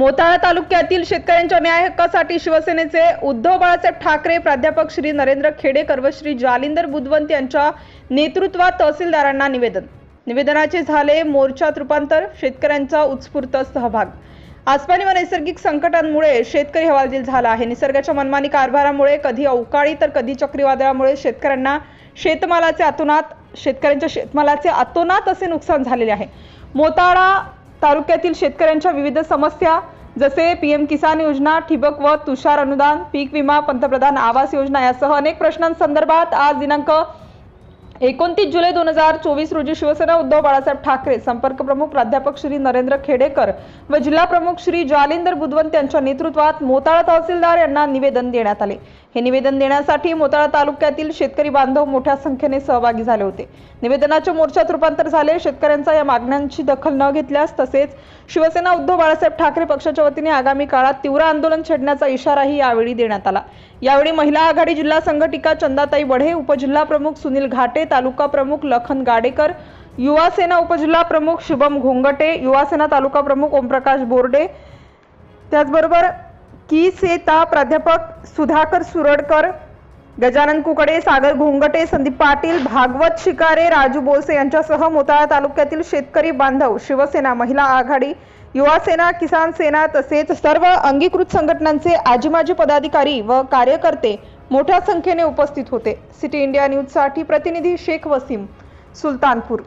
मोताळा तालुक्यातील शेतकऱ्यांच्या न्याय हक्कासाठी शिवसेनेचे उद्धव बाळासाहेब ठाकरे प्राध्यापक श्री नरेंद्र खेडेकर व श्री जालिंदर बुधवंत यांच्या नेतृत्वात तहसीलदारांना निवेदन. निवेदनाचे झाले मोर्चात रूपांतर शेतकऱ्यांचा उत्स्फूर्त सहभाग. आसमानी व नैसर्गिक संकटांमुळे शेतकरी हवालदिल झाला आहे. निसर्गाच्या मनमानी कारभारामुळे कधी अवकाळी तर कधी चक्रीवादळामुळे शेतकऱ्यांना शेतमालाचे आतोनात शेतकऱ्यांच्या शेतमालाचे आतोनात असे नुकसान झालेले आहे. मोताळा तालुक्यातील शेतकऱ्यांच्या विविध समस्या जसे पीएम किसान योजना ठिबक व तुषार अनुदान पीक विमा पंतप्रधान आवास योजना यासह अनेक प्रश्नांसंदर्भात आज दिनांक एकोणतीस जुलै दोन हजार चोवीस रोजी शिवसेना उद्धव बाळासाहेब ठाकरे संपर्क प्रमुख प्राध्यापक श्री नरेंद्र खेडेकर व जिल्हा प्रमुख श्री जालिंदर बुधवंत यांच्या नेतृत्वात मोताळा तहसीलदार यांना निवेदन देण्यात आले. हे निवेदन देण्यासाठी मोताळा तालुक्यातील शेतकरी बांधव मोठ्या संख्येने सहभागी झाले होते. निवेदनाच्या मोर्चात रूपांतर झाले. शेतकऱ्यांचा या मागण्यांची दखल न घेतल्यास तसेच शिवसेना उद्धव बाळासाहेब ठाकरे पक्षाच्या वतीने आगामी काळात तीव्र आंदोलन छेडण्याचा इशाराही यावेळी देण्यात आला. यावेळी महिला आघाडी जिल्हा संघटिका चंदाताई वढे उपजिल्हा प्रमुख सुनील घाटे तालुका प्रमुख लखन गाडेकर युवासेना उपजिल्हा प्रमुख शुभम घोंगटे युवासेना तालुका प्रमुख ओमप्रकाश बोर्डे त्याचबरोबर की सेता प्राध्यापक सुधाकर सुरडकर गजानन कुकडे सागर घोंगटे संदीप पाटील भागवत शिकारे राजू बोलसे यांच्यासह मोताळा तालुक्यातील शेतकरी बांधव शिवसेना महिला आघाडी युवासेना किसान सेना तसेच सर्व अंगीकृत संघटनांचे आजी माजी पदाधिकारी व कार्यकर्ते मोठ्या संख्येने उपस्थित होते. सिटी इंडिया न्यूजसाठी प्रतिनिधी शेख वसीम सुलतानपूर.